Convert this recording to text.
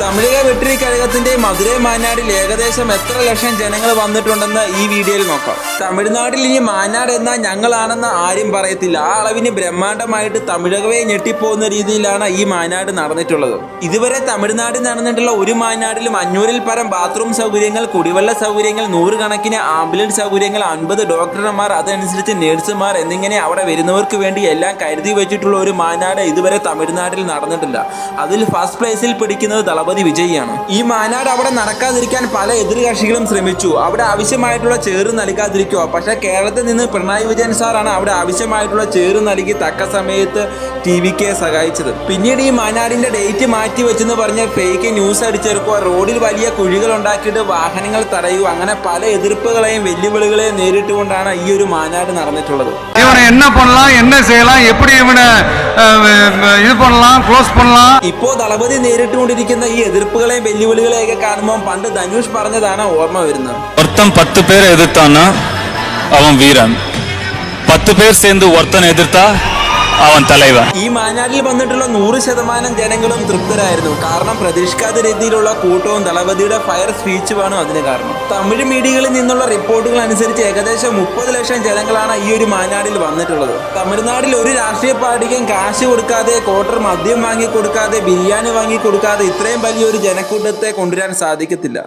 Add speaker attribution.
Speaker 1: തമിഴക വെട്ടറി കഴകത്തിന്റെ മധുരൈ മാനാടിൽ ഏകദേശം എത്ര ലക്ഷം ജനങ്ങൾ വന്നിട്ടുണ്ടെന്ന് ഈ വീഡിയോയിൽ നോക്കാം. തമിഴ്നാട്ടിൽ ഇനി മാനാട് എന്ന ഞങ്ങളാണെന്ന് ആരും പറയത്തില്ല. ആ അളവിന് ബ്രഹ്മാണ്ഡമായിട്ട് തമിഴകവേ ഞെട്ടിപ്പോകുന്ന രീതിയിലാണ് ഈ മാനാട് നടന്നിട്ടുള്ളത്. ഇതുവരെ തമിഴ്നാട്ടിൽ നടന്നിട്ടുള്ള ഒരു മാനാടിലും അഞ്ഞൂറിൽ പരം ബാത്റൂം സൗകര്യങ്ങൾ കുടിവെള്ള സൗകര്യങ്ങൾ നൂറുകണക്കിന് ആംബുലൻസ് സൗകര്യങ്ങൾ അൻപത് ഡോക്ടർമാർ അതനുസരിച്ച് നേഴ്സുമാർ എന്നിങ്ങനെ അവിടെ വരുന്നവർക്ക് വേണ്ടി എല്ലാം കരുതി വെച്ചിട്ടുള്ള ഒരു മാനാട് ഇതുവരെ തമിഴ്നാട്ടിൽ നടന്നിട്ടില്ല. അതിൽ ഫസ്റ്റ് പ്ലേസിൽ പിടിക്കുന്നത് ദളപതി വിജയിയാണ് ഈ മാനാട് അവിടെ നടക്കാതിരിക്കാൻ പല എതിർകക്ഷികളും ശ്രമിച്ചു അവിടെ ആവശ്യമായിട്ടുള്ള ചേറ് നൽകാതിരിക്കുക പക്ഷേ കേരളത്തിൽ നിന്ന് പിണറായി വിജയൻ സാറാണ് അവിടെ ആവശ്യമായിട്ടുള്ള ചേറ് നൽകി തക്ക സമയത്ത് ടി വിക്ക് സഹായിച്ചത് പിന്നീട് ഈ മാനാടിന്റെ ഡേറ്റ് മാറ്റി വെച്ചെന്ന് പറഞ്ഞ് ഫേക്ക് ന്യൂസ് അടിച്ചെടുക്കുക റോഡിൽ വലിയ കുഴികൾ ഉണ്ടാക്കിയിട്ട് വാഹനങ്ങൾ തടയുക അങ്ങനെ പല എതിർപ്പുകളെയും വെല്ലുവിളികളെയും നേരിട്ടുകൊണ്ടാണ് ഈ ഒരു മാനാട് നടന്നിട്ടുള്ളത്
Speaker 2: இவனை என்ன பண்ணலாம் என்ன செய்யலாம் எப்படி இவனை அஹ், அஹ், இது பண்ணலாம் க்ளோஸ் பண்ணலாம்
Speaker 1: ഇപ്പോ ദളപതി നേരിട്ടുകൊണ്ടിരിക്കുന്ന ഈ എതിർപ്പുകളെയും വെല്ലുവിളികളെയൊക്കെ കാണുമ്പോൾ പണ്ട് ധനുഷ് പറഞ്ഞതാണ് ഓർമ്മ വരുന്നത്
Speaker 3: ஒருத்தன் பத்து பேரை எதிர்த்தான்னா அவன் வீரன் பத்து பேர் சேர்ந்து ஒருத்தனை எதிர்த்தா അവൻ തലൈവ.
Speaker 1: ഈ മാനാട്ടിൽ വന്നിട്ടുള്ള നൂറ് ശതമാനം ജനങ്ങളും തൃപ്തരായിരുന്നു. കാരണം പ്രതീക്ഷിക്കാത്ത രീതിയിലുള്ള കൂട്ടവും ദളപതിയുടെ ഫയർ സ്പീച്ചുമാണ് അതിന് കാരണം. തമിഴ് മീഡിയകളിൽ നിന്നുള്ള റിപ്പോർട്ടുകൾ അനുസരിച്ച് ഏകദേശം മുപ്പത് ലക്ഷം ജനങ്ങളാണ് ഈ ഒരു മാനാടിൽ വന്നിട്ടുള്ളത്. തമിഴ്നാട്ടിൽ ഒരു രാഷ്ട്രീയ പാർട്ടിക്കും കാശ് കൊടുക്കാതെ ക്വാർട്ടർ മദ്യം വാങ്ങി കൊടുക്കാതെ ബിരിയാണി വാങ്ങി കൊടുക്കാതെ ഇത്രയും വലിയൊരു ജനക്കൂട്ടത്തെ കൊണ്ടുവരാൻ സാധിക്കത്തില്ല.